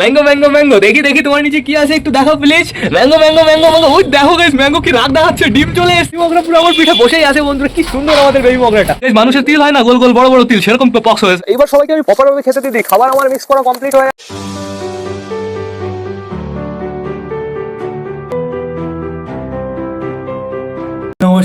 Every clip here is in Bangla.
ম্যাঙ্গো ম্যাঙ্গো ম্যাঙ্গো দেখি দেখি তোমার নিচে কি আছে, একটু দেখো please mango mango mango mango ওই দেখো গাইস ম্যাঙ্গো কি রাগ দেখাচ্ছে, ডিম চলে এসেছে। মগরা পুরো আমার পিঠে বসেই আছে, বন্ধুরা, কি সুন্দর আমাদের বেবি মগরাটা। গাইস মানুষের তিল হয় না, গোল গোল, বড় বড় তিল, সেরকম পক্স হয়েছে। এবার সবাইকে আমি প্রপার ভাবে খেতে দিই, খাবার আমার মিক্স করা কমপ্লিট হয়ে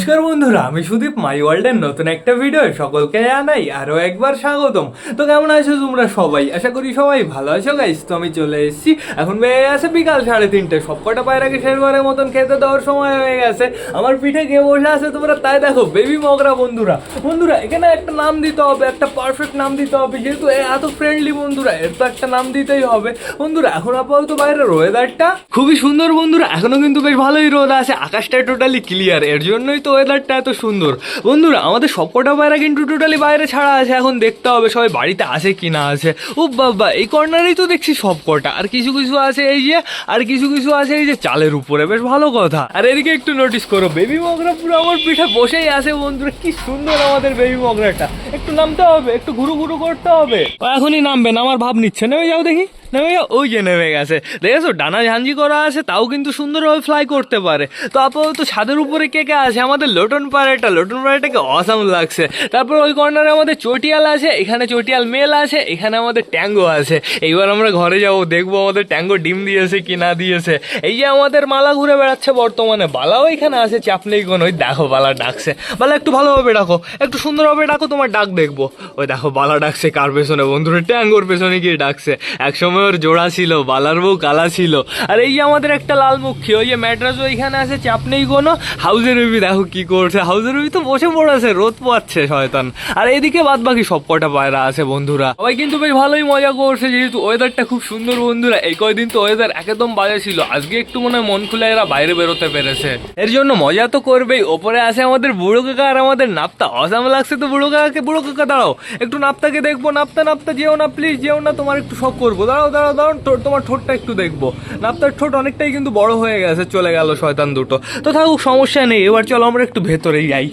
নমস্কার বন্ধুরা, আমি সুদীপ মাই ওয়ার্ল্ডের নতুন একটা ভিডিও সকলকে জানাই আরও একবার স্বাগতম। তো কেমন আছো তোমরা সবাই? আশা করি সবাই ভালো আছো গাইস তো আমি চলে এসেছি। এখন বেয়ে গেছে বিকাল সাড়ে তিনটে। সবকটা পায়রাকে শেষ করার মতন খেতে দেওয়ার সময় হয়ে গেছে? আমার পিঠে কে বসে আছে তোমরা? তাই দেখো বেবি মগরা বন্ধুরা। বন্ধুরা, এখানে একটা নাম দিতে হবে, একটা পারফেক্ট নাম দিতে হবে। যেহেতু এত ফ্রেন্ডলি বন্ধুরা, এর তো একটা নাম দিতেই হবে। বন্ধুরা, এখন আপাতত বাইরের ওয়েদারটা খুবই সুন্দর বন্ধুরা। এখনও কিন্তু বেশ ভালোই রোদ আছে। আকাশটা টোটালি ক্লিয়ার এর জন্যই তো ওয়েদারটা এত সুন্দর। বন্ধুরা, আমাদের সবকটা বাইরে কিন্তু টোটালি বাইরে ছাড়া আছে। এখন দেখতে হবে সবাই বাড়িতে আছে কি না আছে। ও বাবা, এই কর্নারেই তো দেখছি সবকটা। আর কিছু কিছু আছে এই যে, আর কিছু কিছু আছে এই যে চালের উপরে। বেশ ভালো কথা। আর এদিকে একটু নোটিস করো বেবি মগরা পুরো আমার পিঠে বসেই আছে বন্ধুরা। কি সুন্দর আমাদের বেবি মগরাটা একটু নামতে হবে, একটু ঘুরু ঘুরু করতে হবে। এখনই নামবেন আমার ভাব নিচ্ছে। নেমে যাও দেখি। নেমে ওই যে নেমে গেছে। দেখেছ? ডানা ঝাঞ্জি করা আছে, তাও কিন্তু সুন্দরভাবে ফ্লাই করতে পারে। তো আপাতত ছাদের উপরে কে কে আছে? আমাদের লোটন পাড়াটা। লোটন পাড়াটাকে অসাম লাগছে। তারপর ওই কর্নারে আমাদের চটিয়াল আছে, এখানে চটিয়াল মেল আছে, এখানে আমাদের ট্যাঙ্গো আছে। এইবার আমরা ঘরে যাব, দেখব আমাদের ট্যাঙ্গো ডিম দিয়েছে কি না দিয়েছে। এই যে আমাদের মালা ঘুরে বেড়াচ্ছে বর্তমানে। বালাও এখানে আছে, চাপ নেই কোনো। ওই দেখো, বালা ডাকছে। বালা, একটু ভালোভাবে ডাকো। একটু সুন্দরভাবে ডাকো, তোমার ডাক দেখব। ওই দেখো, বালা ডাকছে কার পেছনে? বন্ধুরা, ট্যাঙ্গোর পেছনে গিয়ে ডাকছে। একসময় ওর জোড়া ছিল, বালার বউ কালা ছিল। আর এই যে আমাদের একটা লাল মুখী ওই যে ম্যাট্রাস ওইখানে আছে, চাপ নেই কোনো। হাউজের রবি দেখো কি করছে। হাউজের রবি তো বসে পড়েছে, রোদ পাচ্ছে শয়তান। আর এদিকে বাদ বাকি সব কটা পায়রা আছে, বন্ধুরা। সবাই কিন্তু বেশ ভালোই মজা করছে, যেহেতু ওয়েদারটা খুব সুন্দর, বন্ধুরা। এই কয়দিন তো ওয়েদার একদম বাজে ছিল। আজকে একটু মনে হয় মন খুলে এরা বাইরে বেরোতে পেরেছে। এর জন্য মজা তো করবেই। ওপরে আছে আমাদের বুড়ো কাকা আর আমাদের নাপ্তা। অসাম লাগছে তো বুড়ো কাকাকে। বুড়ো কাকা, দাঁড়াও। একটু নাপ্তাকে দেখব। নাপ্তা নাপ্তা, যেও না প্লিজ যেও না। তোমার একটু শখ করব। দাঁড়াও দাঁড়াও ঠোঁট- তোমার ঠোঁটটা একটু দেখব। নাপ্তার ঠোঁট অনেকটাই কিন্তু বড় হয়ে গেছে, চলে গেল শয়তান দুটো। তো থাকুক, সমস্যা নেই, এবার চলো আমরা একটু ভেতরে যাই।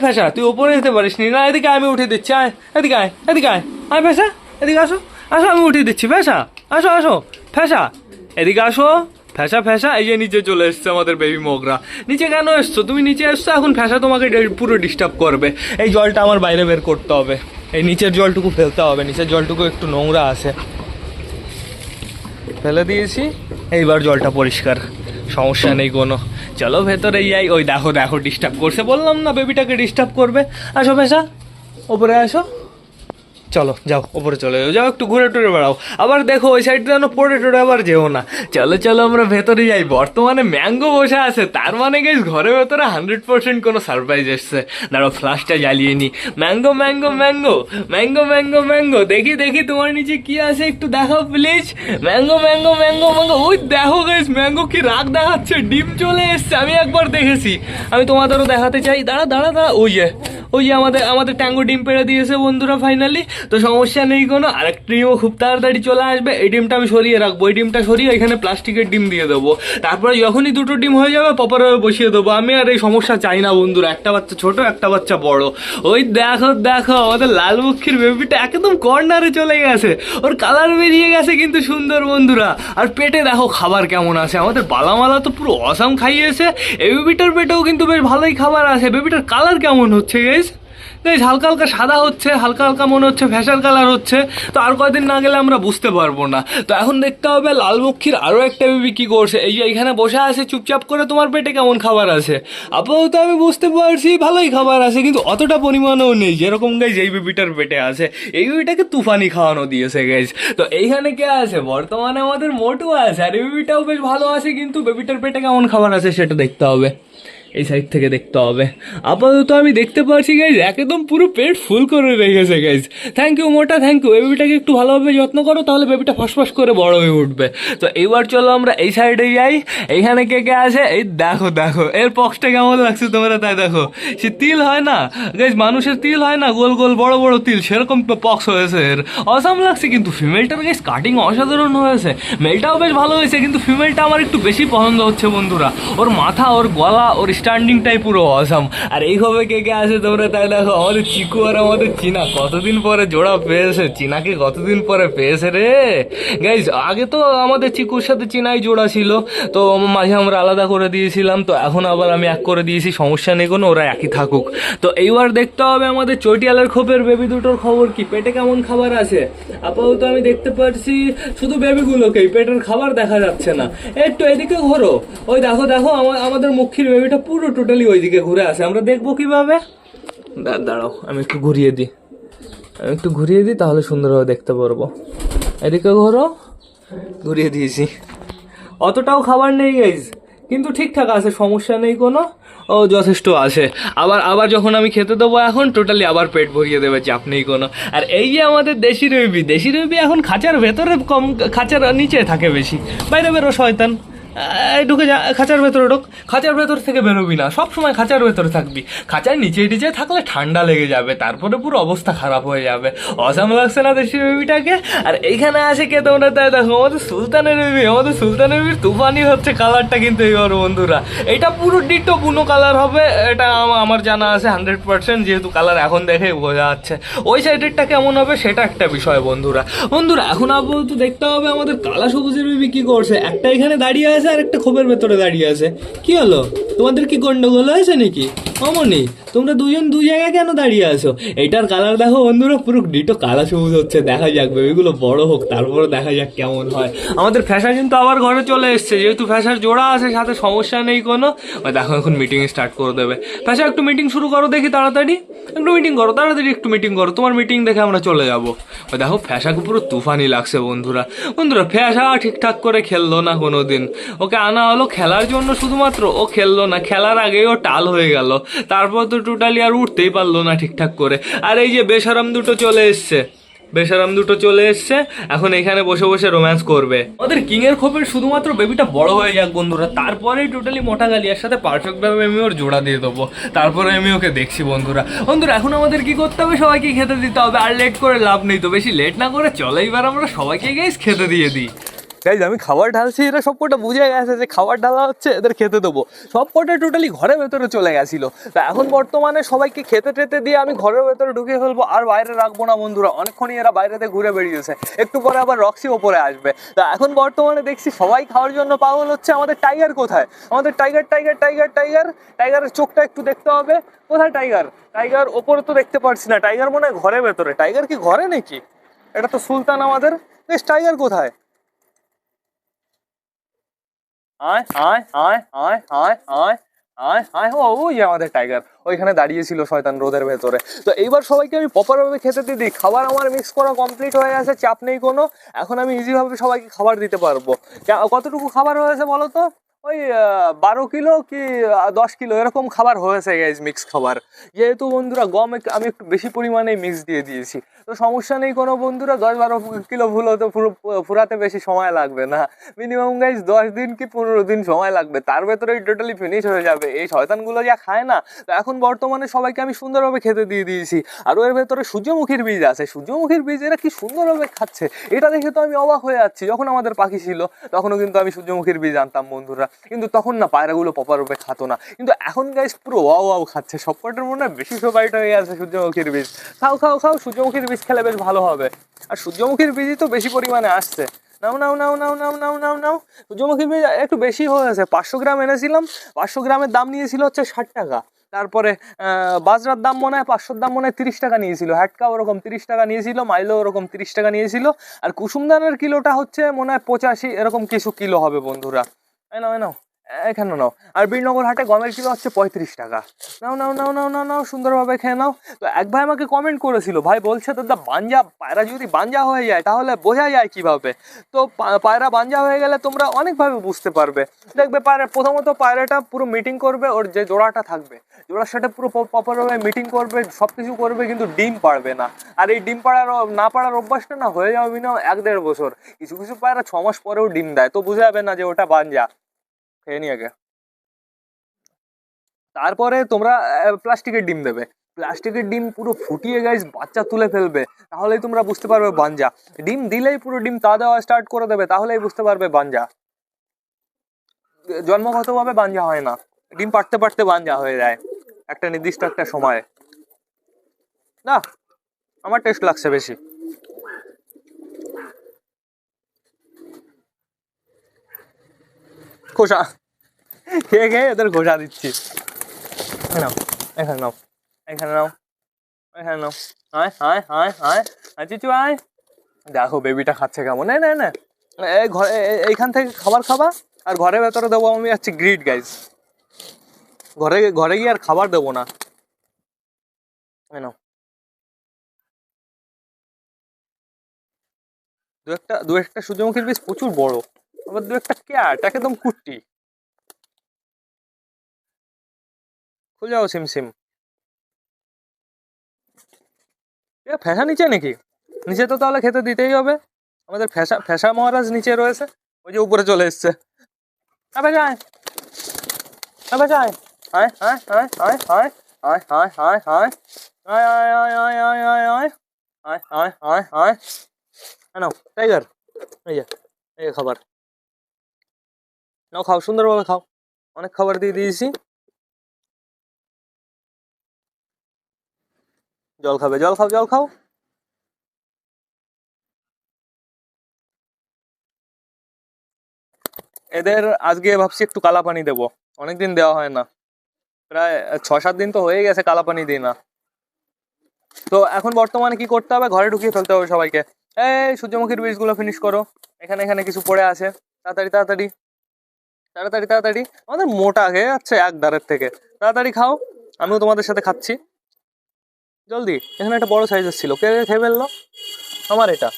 ভ্যাসা তুই ওপরে যেতে পারিস নি। না, এদিকে আমি উঠে দিচ্ছি, আয়, এদিকে আয় এদিকে আয়। আয় ভ্যাসা এদিকে আসো আসো, আমি উঠিয়ে দিচ্ছি ভ্যাসা আসো আসো ফ্যাসা এদিকে আসো ফ্যাসা ফ্যাসা এই যে নিচে চলে এসছে আমাদের বেবি মোগরা। নিচে কেন এসছো? তুমি নিচে এসছো, এখন ফ্যাসা তোমাকে পুরো ডিস্টার্ব করবে। এই জলটা আমার বাইরে বের করতে হবে। এই নিচের জলটুকু ফেলতে হবে, নিচের জলটুকু একটু নোংরা আছে। ফেলে দিয়েছি। এইবার জলটা পরিষ্কার, সমস্যা নেই কোনো। চলো ভেতরে যাই। ওই দেখো দেখো ডিস্টার্ব করছে। বললাম না বেবিটাকে ডিস্টার্ব করবে। আসো, ভেসা, ওপরে আসো। চলো, যাও, ওপরে চলে, যাও যাও একটু ঘুরে টুরে বেড়াও। আবার দেখো, ওই সাইড যেন পড়ে টড়ে আবার যেও না। চলো চলো, আমরা ভেতরে যাই। বর্তমানে ম্যাঙ্গো বসে আছে। তার মানে গেছ ঘরের ভেতরে হান্ড্রেড পার্সেন্ট কোনো সারপ্রাইজ এসছে। দাঁড়াও ফ্লাশটা জ্বালিয়ে নি। Mango mango mango mango mango mango দেখি দেখি, তোমার নিচে কি আছে একটু দেখাও please mango mango mango mango ওই দেখো গাইস ম্যাঙ্গো কি রাগ দেখাচ্ছে। ডিম চলে এসছে, আমি একবার দেখেছি। আমি তোমাদেরও দেখাতে চাই। দাঁড়া দাঁড়া দাঁড়া, ওই ওই যে আমাদের আমাদের ট্যাঙ্গো ডিম পেড়ে দিয়েছে বন্ধুরা ফাইনালি তো সমস্যা নেই কোনো আরেকটা ডিমও খুব তাড়াতাড়ি চলে আসবে, এই ডিমটা আমি সরিয়ে রাখব, এই ডিমটা সরিয়ে এখানে প্লাস্টিকের ডিম দিয়ে দেবো। তারপরে যখনই দুটো ডিম হয়ে যাবে পপারভাবে বসিয়ে দেবো। আমি আর এই সমস্যা চাই না বন্ধুরা, একটা বাচ্চা ছোট, একটা বাচ্চা বড়। ওই দেখো দেখো, আমাদের লাল লালমুখীর বেবিটা একদম কর্নারে চলে গেছে। ওর কালার বেরিয়ে গেছে কিন্তু সুন্দর বন্ধুরা। আর পেটে দেখো খাবার কেমন আছে, আমাদের বালামালা তো পুরো অসাম খাইয়েছে। এই বেবিটার পেটেও কিন্তু বেশ ভালোই খাবার আছে। বেবিটার কালার কেমন হচ্ছে গাইস গাইস হালকা হালকা সাদা হচ্ছে, হালকা হালকা মনে হচ্ছে ফ্যাশন কালার হচ্ছে, তো আর কয়দিন না গেলে আমরা বুঝতে পারব না। তো এখন দেখতে হবে লালমুখীর আরও একটা বেবি কী করছে। এই যে এখানে বসে আছে, চুপচাপ করে তোমার পেটে কেমন খাবার আছে? আপাতত আমি বুঝতে পারছি ভালোই খাবার আছে, কিন্তু অতটা পরিমাণেও নেই, যেরকম গাইজ এই বেবিটার পেটে আছে। এই বেবিটাকে তুফানি খাওয়ানো দিয়েছে গাইজ তো এইখানে কে আছে? বর্তমানে আমাদের মোটু আছে, আর এই বেবিটাও বেশ ভালো আছে, কিন্তু বেবিটার পেটে কেমন খাবার আছে সেটা দেখতে হবে। এই সাইড থেকে দেখতে হবে। আপাতত আমি দেখতে পাচ্ছি গাইজ একদম পুরো পেট ফুল করে রেখেছে গাইজ থ্যাংক ইউ মোটা থ্যাংক ইউ বেবিটাকে একটু ভালোভাবে যত্ন করো, তাহলে বেবিটা ফসফস করে বড় হয়ে উঠবে। তো এইবার চলো আমরা এই সাইডে যাই। এইখানে কে কে আছে? এই দেখো দেখো। এর পক্সটা কেমন লাগছে তোমরা তাই দেখো। সে তিল হয় না। গাইজ মানুষের তিল হয় না। গোল গোল, বড় বড় তিল। সেরকম পক্স হয়েছে এর। অসাম লাগছে কিন্তু ফিমেলটার গাইজ কাটিং অসাধারণ হয়েছে। মেলটাও বেশ ভালো হয়েছে, কিন্তু ফিমেলটা আমার একটু বেশি পছন্দ হচ্ছে বন্ধুরা। ওর মাথা, ওর গলা, ওর স্ট্যান্ডিংটাই পুরো অসম আর এইভাবে কে কে আসে তোমরা তাই দেখো, আমাদের চিকু আর আমাদের চিনা। কতদিন পরে জোড়া পেয়েছে? চিনাকে কতদিন পরে পেয়েছে রে? গাইজ আগে তো আমাদের চিকুর সাথে চিনাই জোড়া ছিল, তো মাঝে আমরা আলাদা করে দিয়েছিলাম, তো এখন আবার আমি এক করে দিয়েছি, সমস্যা নেই কোনো, ওরা একই থাকুক। তো এইবার দেখতে হবে আমাদের চটিয়ালের খোপের বেবি দুটোর খবর কি? পেটে কেমন খাবার আছে? আপাতত আমি দেখতে পাচ্ছি শুধু বেবিগুলোকেই পেটের খাবার দেখা যাচ্ছে না। একটু এদিকে ঘোরো। ওই দেখো দেখো, আমা- আমাদের মুখির বেবিটা পুরো টোটালি ওইদিকে ঘুরে আসে। আমরা দেখব কীভাবে? দাঁড়াও, আমি একটু ঘুরিয়ে দিই। আমি একটু ঘুরিয়ে দিই, তাহলে সুন্দরভাবে দেখতে পারব। এদিকে ঘোরো। ঘুরিয়ে দিয়েছি। অতটাও খাবার নেই গাইজ কিন্তু ঠিকঠাক আছে, সমস্যা নেই কোনো। ও, যথেষ্ট আছে। আবার আবার যখন আমি খেতে দেবো এখন টোটালি আবার পেট ভরিয়ে দেবে, চাপ নেই কোনো। আর এই যে আমাদের দেশি রবি দেশি রবি এখন খাঁচার ভেতরে কম, খাঁচার নিচে থাকে বেশি। বাইরে বেরো, শয়তান। ঢুকে যা, খাঁচার ভেতরে ঢোক। খাঁচার ভেতর থেকে বেরোবি না। সব সময় খাঁচার ভেতরে থাকবি। খাঁচার নিচে টিচে থাকলে ঠান্ডা লেগে যাবে, তারপরে পুরো অবস্থা খারাপ হয়ে যাবে। অসাম লাগছে না দেশি বেবিটাকে? আর এইখানে আছে কে তোমরা? তাই দেখো, আমাদের সুলতানের বেবি, আমাদের সুলতানের বেবির তুফানি হচ্ছে কালারটা কিন্তু এবার বন্ধুরা। এটা পুরো ডিটো বুনো কালার হবে, এটা আমার জানা আছে হান্ড্রেড পার্সেন্ট, যেহেতু কালার এখন দেখে বোঝা যাচ্ছে। ওই সাইডেরটা কেমন হবে, সেটা একটা বিষয় বন্ধুরা। বন্ধুরা, এখন আপাতত দেখতে হবে আমাদের কালা সবুজের বেবি কি করছে। একটা এখানে দাঁড়িয়ে আছে আর একটা খোপের ভেতরে দাঁড়িয়ে আছে। কি হলো? তোমাদের কি গন্ডগোল হয়েছে নাকি? অমনি তোমরা দুজন দু জায়গায় কেন দাঁড়িয়ে আছো? এটার কালার দেখো বন্ধুরা, পুরো ডিটো কালা সবুজ হচ্ছে, দেখা যাক বেবিগুলো বড় হোক তারপরে দেখা যাক কেমন হয়। আমাদের ফ্যাশা কিন্তু আবার ঘরে চলে এসছে, যেহেতু ফ্যাশার জোড়া আছে, সাথে সমস্যা নেই কোনো। দেখো এখন মিটিং স্টার্ট করে দেবে। ফ্যাশা, একটু মিটিং শুরু করো দেখি তাড়াতাড়ি। একটু মিটিং করো, তাড়াতাড়ি একটু মিটিং করো, তোমার মিটিং দেখে আমরা চলে যাব। দেখো, ফ্যাশাকে পুরো তুফানি লাগছে বন্ধুরা। বন্ধুরা, ফ্যাশা ঠিকঠাক করে খেললো না কোনো দিন ওকে আনা হলো খেলার জন্য শুধুমাত্র, ও খেললো না, খেলার আগেই ও টাল হয়ে গেল। তারপর তো টোটালি আর উঠতেই পারল না ঠিকঠাক করে। আর এই যে বেসারাম দুটো চলে এসছে। বেসারাম দুটো চলে এসছে, এখন এখানে বসে বসে রোম্যান্স করবে। ওদের কিং এর খোপের শুধুমাত্র বেবিটা বড় হয়ে যাক বন্ধুরা। তারপরেই টোটালি মোটা গালিয়ার সাথে পারফেক্ট ভাবে আমি ওর জোড়া দিয়ে দেবো। তারপরে আমি ওকে দেখছি বন্ধুরা। বন্ধুরা, এখন আমাদের কি করতে হবে? সবাইকে খেতে দিতে হবে। আর লেট করে লাভ নেই তো। বেশি লেট না করে চলো, এবার আমরা সবাইকে গেস খেতে দিয়ে দিই। গাইজ আমি খাবার ঢালছি, এরা সব কটা বুঝে গেছে যে খাবার ঢালা হচ্ছে, এদের খেতে দেবো। সব কটা টোটালি ঘরের ভেতরে চলে গেছিল। তা এখন বর্তমানে সবাইকে খেতে টেতে দিয়ে আমি ঘরের ভেতরে ঢুকে ফেলব, আর বাইরে রাখব না বন্ধুরা। অনেকক্ষণই এরা বাইরেতে ঘুরে বেরিয়েছে একটু পরে আবার রক্সি ওপরে আসবে। তা এখন বর্তমানে দেখছি সবাই খাওয়ার জন্য পাগল হচ্ছে। আমাদের টাইগার কোথায়? আমাদের টাইগার টাইগার টাইগার টাইগার টাইগারের চোখটা একটু দেখতে হবে। কোথায় টাইগার টাইগার ওপরে তো দেখতে পারছি না। টাইগার মনে হয় ঘরের ভেতরে। টাইগার কি ঘরে নাকি? এটা তো সুলতান আমাদের। বেশ টাইগার কোথায়? আয় আয় আয় আয় আয় আয় আয় আয়, ও ওই যে আমাদের টাইগার ওইখানে দাঁড়িয়েছিল শয়তান রোদের ভেতরে। তো এইবার সবাইকে আমি প্রপারভাবে খেতে দিয়ে দিই। খাবার আমার মিক্স করা কমপ্লিট হয়ে গেছে, চাপ নেই কোনো। এখন আমি ইজিভাবে সবাইকে খাবার দিতে পারব। কতটুকু খাবার হয়েছে বলো তো? ওই বারো কিলো কি দশ কিলো? এরকম খাবার হয়েছে গাইজ মিক্স খাবার। যেহেতু বন্ধুরা, গম আমি একটু বেশি পরিমাণে মিক্স দিয়ে দিয়েছি। তো সমস্যা নেই কোনো বন্ধুরা, দশ বারো কিলো ফুল হতে, ফুরো- ফুরাতে বেশি সময় লাগবে না। মিনিমাম গাইজ দশ দিন কি পনেরো দিন সময় লাগবে? তার ভেতরেই টোটালি ফিনিশ হয়ে যাবে। এই শয়তানগুলো যা খায় না, তো এখন বর্তমানে সবাইকে আমি সুন্দরভাবে খেতে দিয়ে দিয়েছি। আর ওর ভেতরে সূর্যমুখীর বীজ আছে। সূর্যমুখীর বীজ এরা কি সুন্দরভাবে খাচ্ছে? এটা দেখে তো আমি অবাক হয়ে যাচ্ছি। যখন আমাদের পাখি ছিল, তখনও কিন্তু আমি সূর্যমুখীর বীজ আনতাম, বন্ধুরা। কিন্তু তখন না পায়রাগুলো প্রপারভাবে খাতো না। কিন্তু এখন গাইজ পুরো ওয়াও ওয়াও খাচ্ছে। সবকটার মনে হয় বেশি ফেভারিট হয়ে গেছে সূর্যমুখীর বীজ। খাও খাও খাও, সূর্যমুখীর বীজ খেলে বেশ ভালো হবে। আর সূর্যমুখীর বীজই তো বেশি পরিমাণে আসছে। নাও নাও নাও নাও নাও নাও নাও নাও। সূর্যমুখী বীজ একটু বেশি হয়েছে পাঁচশো গ্রাম এনেছিলাম। পাঁচশো গ্রামের দাম নিয়েছিল হচ্ছে ষাট টাকা। তারপরে বাজরার দাম মনে হয় পাঁচশোর দাম মনে হয় তিরিশ টাকা নিয়েছিল। হ্যাটকা ওরকম তিরিশ টাকা নিয়েছিল, মাইলো ওরকম তিরিশ টাকা নিয়েছিল। আর কুসুমদানের কিলোটা হচ্ছে মনে হয় পঁচাশি, এরকম কিছু কিলো হবে বন্ধুরা। এই নাও এই নাও। এখানে নাও। আর বীরনগর হাটে গমের কিলো হচ্ছে পঁয়ত্রিশ টাকা। নাও নাও নাও নাও নাও নাও, সুন্দরভাবে খেয়ে নাও। তো এক ভাই আমাকে কমেন্ট করেছিল, ভাই, বলছে দাদা বাঞ্জা, পায়রা যদি বাঞ্জা হয়ে যায়, তাহলে বোঝা যায় কীভাবে? তো পায়রা বাঞ্জা হয়ে গেলে তোমরা অনেকভাবে বুঝতে পারবে। দেখবে পায়রা, প্রথমত পায়রাটা পুরো মিটিং করবে, ওর যে জোড়াটা থাকবে, জোড়ার সাথে পুরো প্রপারভাবে মিটিং করবে সব কিছু করবে, কিন্তু ডিম পারবে না। আর এই ডিম পাড়ার না পাড়ার অভ্যাসটা না হয়ে যাবে না এক দেড় বছর। কিছু কিছু পায়রা ছ মাস পরেও ডিম দেয়, তো বোঝা যাবে না যে ওটা বাঞ্জা। খেয়ে নি আগে। তারপরে তোমরা প্লাস্টিকের ডিম দেবে। প্লাস্টিকের ডিম পুরো ফুটিয়ে গাইস বাচ্চা তুলে ফেলবে। তাহলেই তোমরা বুঝতে পারবে বাঞ্জা। ডিম দিলেই পুরো ডিম তা দেওয়া স্টার্ট করে দেবে, তাহলেই বুঝতে পারবে বাঞ্জা। জন্মগতভাবে বাঞ্জা হয় না। ডিম পাড়তে পাড়তে বাঞ্জা হয়ে যায়। একটা নির্দিষ্ট একটা সময়। না, আমার টেস্ট লাগছে বেশি। খোসা। খেয়ে খেয়ে এদের খোসা দিচ্ছি। নাও, এখানে নাও এখানে নাও এখানে নাও। আয় আয় আয় আয় আয় চিচু আয় দেখো বেবিটা খাচ্ছে কেমন। না না না। এই ঘরে এইখান থেকে খাবার খাবা, আর ঘরের ভেতরে দেবো আমি আছি গ্রিড গাইজ ঘরে ঘরে গিয়ে আর খাবার দেবো না। নাও। দু একটা দু একটা সূর্যমুখীর বীজ প্রচুর বড়। আবার দু একটা ক্যাট একদম কুট্টি খুলে সিম সিম এ নিচে নাকি নিচে তো তাহলে খেতে দিতেই হবে আমাদের ফ্যাসা ফ্যাসা মহারাজ নিচে রয়েছে ওই যে উপরে চলে এসছে আয় খাবার নাও খাও, সুন্দরভাবে খাও। অনেক খাবার দিয়ে দিয়েছি। জল খাবে, জল খাও জল খাও। এদের আজকে ভাবছি একটু কালা পানি দেবো। অনেকদিন দেওয়া হয় না। প্রায় ছ সাত দিন তো হয়ে গেছে কালা পানি দিই না। তো এখন বর্তমানে কি করতে হবে? ঘরে ঢুকিয়ে ফেলতে হবে সবাইকে। এই সূর্যমুখীর বীজগুলো ফিনিশ করো। এখানে এখানে কিছু পড়ে আছে। তাড়াতাড়ি তাড়াতাড়ি। তাড়াতাড়ি তাড়াতাড়ি। আমাদের মোটা হয়ে যাচ্ছে এক দাঁড়ের থেকে। তাড়াতাড়ি খাও, আমিও তোমাদের সাথে খাচ্ছি। জলদি, এখানে একটা বড় সাইজের ছিল। কে খেয়ে ফেলল? আমার এটা।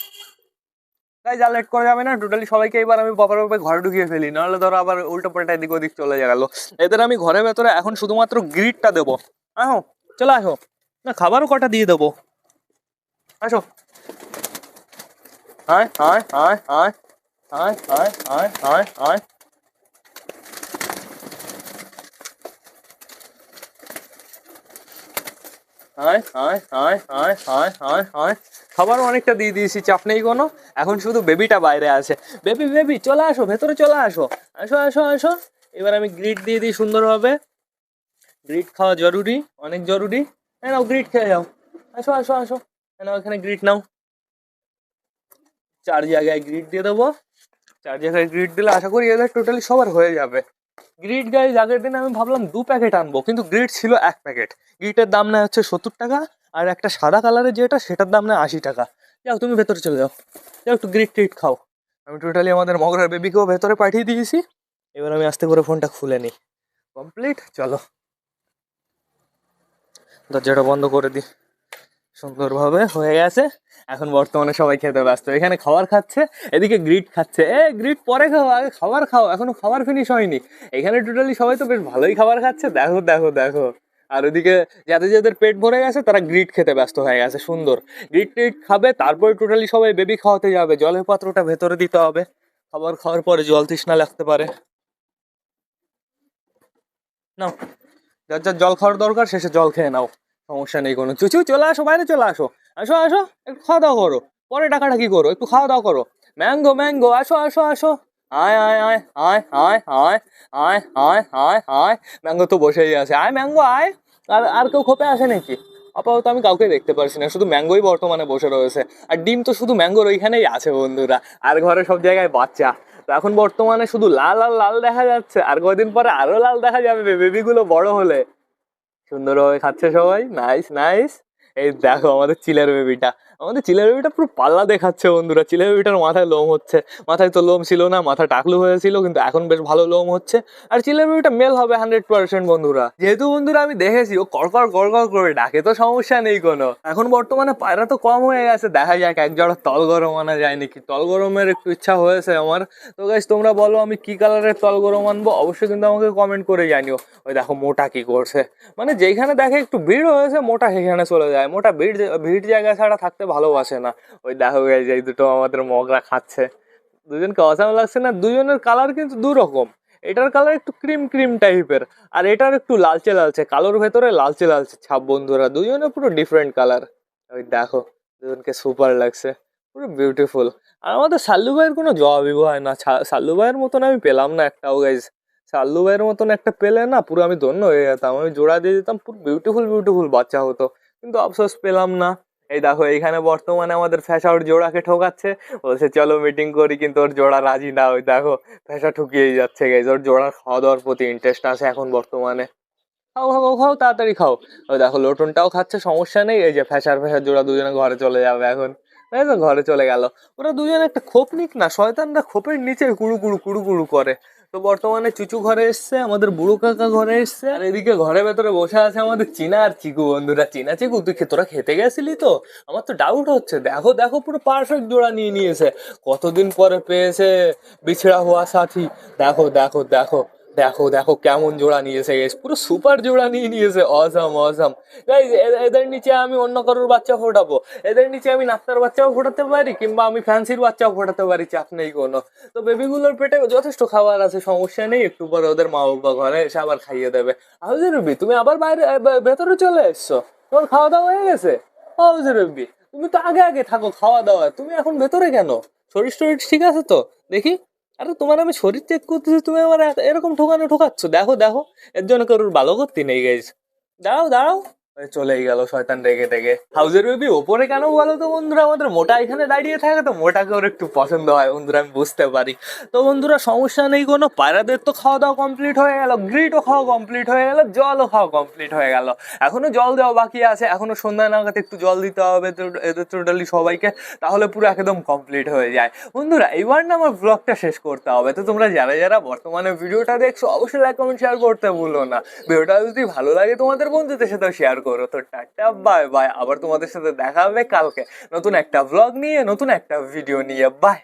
তাই যা লেট করা যাবে না। টোটালি সবাইকে এবার আমি বাবার বাবা ঘরে ঢুকিয়ে ফেলি। নাহলে ধরো আবার উল্টো পাল্টা এদিক ওদিক চলে গেল। এদের আমি ঘরের ভেতরে এখন শুধুমাত্র গ্রিডটা দেবো। আসো চলে আসো না, খাবারও কটা দিয়ে দেবো। আসো। আয় আয় আয় আয় আয় আয় আয় আয়। আয় খাবারও অনেকটা দিয়ে দিয়েছি, চাপ নেই কোনো। এখন শুধু বেবিটা বাইরে আছে। বেবি বেবি চলে আসো, ভেতরে চলে আসো। আসো আসো আসো। এবার আমি গ্রিড দিয়ে দিই সুন্দরভাবে। গ্রিড খাওয়া জরুরি, অনেক জরুরি। হ্যাঁ নাও গ্রিড খেয়ে যাও। আসো আসো আসো। হ্যাঁ নাও, এখানে গ্রিড নাও। চার জায়গায় গ্রিট দিয়ে দেবো। চার জায়গায় গ্রিট দিলে আশা করি এদের টোটালি সবার হয়ে যাবে। গ্রিড গাইজ আগের দিন আমি ভাবলাম দু প্যাকেট আনব, কিন্তু গ্রিড ছিল এক প্যাকেট গ্রিটের দাম নেয় হচ্ছে সত্তর টাকা, আর একটা সাদা কালারের যেটা, সেটার দাম নেয় আশি টাকা। যাও, তুমি ভেতরে চলে যাও। যাও, একটু গ্রিট ট্রিট খাও। আমি টোটালি আমাদের মগরার বেবিকেও ভেতরে পাঠিয়ে দিয়েছি। এবার আমি আস্তে করে ফোনটা খুলে নিই। কমপ্লিট চলো। দরজাটা বন্ধ করে দিই। সুন্দরভাবে হয়ে গেছে। এখন বর্তমানে সবাই খেতে ব্যস্ত। এখানে খাবার খাচ্ছে, এদিকে গ্রিট খাচ্ছে। এ, গ্রিট পরে খাও, আগে খাবার খাও, এখনও খাবার ফিনিশ হয়নি। এখানে টোটালি সবাই তো বেশ ভালোই খাবার খাচ্ছে। দেখো দেখো দেখো। আর ওদিকে যাদের যাদের পেট ভরে গেছে, তারা গ্রিট খেতে ব্যস্ত হয়ে গেছে। সুন্দর। গ্রিট টিট খাবে, তারপরে টোটালি সবাই বেবি খাওয়াতে যাবে। জলের পাত্রটা ভেতরে দিতে হবে। খাবার খাওয়ার পরে জল তৃষ্ণা লাগতে পারে। নাও, যার যার জল খাওয়ার দরকার শেষে জল খেয়ে নাও। সমস্যা নেই কোনো। চুচু, চলে আসো, বাইরে চলে আসো। আসো আসো, একটু খাওয়া দাওয়া করো। পরে টাকাটা কি করো? একটু খাওয়া দাওয়া করো। ম্যাঙ্গো ম্যাঙ্গো, আসো আসো আসো। আয় আয় আয় আয় আয় আয় আয় আয় আয় আয়। ম্যাঙ্গো তো বসেই আছে। আয়, ম্যাঙ্গো, আয়। আর আর কেউ খোপে আসে নাকি? আপাতত আমি কাউকে দেখতে পারছি না। শুধু ম্যাঙ্গোই বর্তমানে বসে রয়েছে। আর ডিম তো শুধু ম্যাঙ্গোর ওইখানেই আছে, বন্ধুরা। আর ঘরে সব জায়গায় বাচ্চা। তো এখন বর্তমানে শুধু লাল আর লাল দেখা যাচ্ছে। আর কদিন পরে আরও লাল দেখা যাবে। বেবিগুলো বড় হলে। সুন্দরভাবে খাচ্ছে সবাই। নাইস নাইস এই দেখো আমাদের চিলের বেবিটা আমাদের চিলের বেবিটা পুরো পাল্লা দেখাচ্ছে বন্ধুরা। চিলের বেবিটার মাথায় লোম হচ্ছে। মাথায় তো লোম ছিল না, মাথা টাকলু হয়েছিল, কিন্তু এখন বেশ ভালো লোম হচ্ছে। আর চিলের বেবিটা মেল হবে হান্ড্রেড পার্সেন্ট বন্ধুরা। যেহেতু বন্ধুরা আমি দেখেছি, ও কড়কড় কড়কড় করে ডাকে তো সমস্যা নেই কোনো। এখন বর্তমানে পায়রা তো কম হয়ে গেছে, দেখা যাক এক জোড়া তল গরম আনা যায় নাকি। তল গরমের একটু ইচ্ছা হয়েছে আমার। তো গাইস তোমরা বলো, আমি কি কালারের তল গরম আনব? অবশ্যই কিন্তু আমাকে কমেন্ট করে জানিও। ওই দেখো, মোটা কি করছে? মানে যেখানে দেখে একটু ভিড় হয়েছে, মোটা সেখানে চলে যায়। মোটা ভিড় ভিড় জায়গা ছাড়া থাকতে ভালোবাসে না। ওই দেখো গাইজ এই দুটো আমাদের মগরা খাচ্ছে। দুজনকে অসাম লাগছে না? দুজনের কালার কিন্তু দু রকম এটার কালার একটু ক্রিম ক্রিম টাইপের আর এটার একটু লালচে লালচে। কালোর ভেতরে লালচে লালচে ছাপ, বন্ধুরা। দুজনে পুরো ডিফারেন্ট কালার ওই দেখো, দুজনকে সুপার লাগছে। পুরো বিউটিফুল আর আমাদের সাল্লু ভাইয়ের কোনো জবাবই হয় না। সাল্লু ভাইয়ের মতন আমি পেলাম না একটাও গাইজ চাল্লু ভাইয়ের মতন একটা পেলে না পুরো আমি ধন্য হয়ে যেতাম। আমি জোড়া দিয়ে দিতাম, পুরো বিউটিফুল বিউটিফুল বাচ্চা হতো। কিন্তু আফসোস পেলাম না। এই দেখো, এইখানে বর্তমানে আমাদের ফ্যাশা ওর জোড়াকে ঠোকাচ্ছে। বলছে, চলো মিটিং করি, কিন্তু ওর জোড়া রাজি না ওই দেখো, ফ্যাশা ঠুকিয়েই যাচ্ছে গাইজ ওর জোড়ার খাওয়া দাওয়ার প্রতি ইন্টারেস্ট আছে এখন বর্তমানে। খাও খাও খাও তাড়াতাড়ি খাও। ওই দেখো, লোটনটাও খাচ্ছে, সমস্যা নেই, এই যে ফ্যাশার ফ্যাশার জোড়া দুজনে ঘরে চলে যাবে এখন। তো ঘরে চলে গেল। ওরা দুজনে একটা খোপ নিক না, শয়তানরা খোপের নিচে কুড়ু কুড়ু কুড়ু কুড়ু করে। তো বর্তমানে চুচু ঘরে এসছে, আমাদের বুড়ো কাকা ঘরে এসছে। আর এদিকে ঘরের ভেতরে বসে আছে আমাদের চীনা আর চিকু বন্ধুরা। চীনা চিকু, তুই তোরা খেতে গেছিলি তো? আমার তো ডাউট হচ্ছে। দেখো দেখো, পুরো পারফেক্ট জোড়া নিয়ে নিয়েছে। কতদিন পরে পেয়েছে বিছড়া হওয়া সাথী? দেখো দেখো দেখো। দেখো দেখো কেমন জোড়া নিয়েছে guys। পুরো সুপার জোড়া নিয়ে নিয়েছে অসাম অসাম গাইজ এদের নিচে আমি অন্য কারোর বাচ্চা ফোটাবো। এদের নিচে আমি নাস্তার বাচ্চাও ফোটাতে পারি, কিংবা আমি ফ্যান্সির বাচ্চাও ফোটাতে পারি, চাপ নেই কোনো। তো বেবিগুলোর পেটে যথেষ্ট খাবার আছে, সমস্যা নেই। একটু পরে ওদের মা বাবা ঘরে এসে আবার খাইয়ে দেবে। হাউজে রবি, তুমি আবার বাইরে ভেতরে চলে এসছো? তোমার খাওয়া দাওয়া হয়ে গেছে? হাউজে রবি, তুমি তো আগে আগে থাকো খাওয়া দাওয়া তুমি এখন ভেতরে কেন? শরীর টরীর ঠিক আছে তো? দেখি। আরে তোমার আমি শরীর চেক করতেছি, তুমি আমার এরকম ঠোকানো ঠোকাচ্ছ। দেখো দেখো এর জন্য কারোর ভালো করতে নেই গেছ। দাঁড়াও দাঁড়াও। চলেই গেল শয়তান রেগে রেগে হাউজের বেবি, ওপরে কেন বলো তো বন্ধুরা? আমাদের মোটা এখানে দাঁড়িয়ে থাকে, তো মোটাকে ওর একটু পছন্দ হয় বন্ধুরা, আমি বুঝতে পারি। তো বন্ধুরা, সমস্যা নেই কোনো, পায়রাদের তো খাওয়া দাওয়া কমপ্লিট হয়ে গেল গ্রিটও খাওয়া কমপ্লিট হয়ে গেল, জলও খাওয়া কমপ্লিট হয়ে গেল। এখনও জল দেওয়া বাকি আছে, এখনও সন্ধ্যা নাগাদ একটু জল দিতে হবে এদের টোটালি সবাইকে, তাহলে পুরো একদম কমপ্লিট হয়ে যায়। বন্ধুরা, এইবার না আমার ব্লগটা শেষ করতে হবে। তো তোমরা যারা যারা বর্তমানে ভিডিওটা দেখছ, অবশ্যই লাইক কমেন্ট শেয়ার করতে ভুলো না। ভিডিওটা যদি ভালো লাগে তোমাদের বন্ধুদের সাথে শেয়ার করো তো, টাটা বাই বাই আবার তোমাদের সাথে দেখা হবে কালকে। নতুন একটা ব্লগ নিয়ে, নতুন একটা ভিডিও নিয়ে। বাই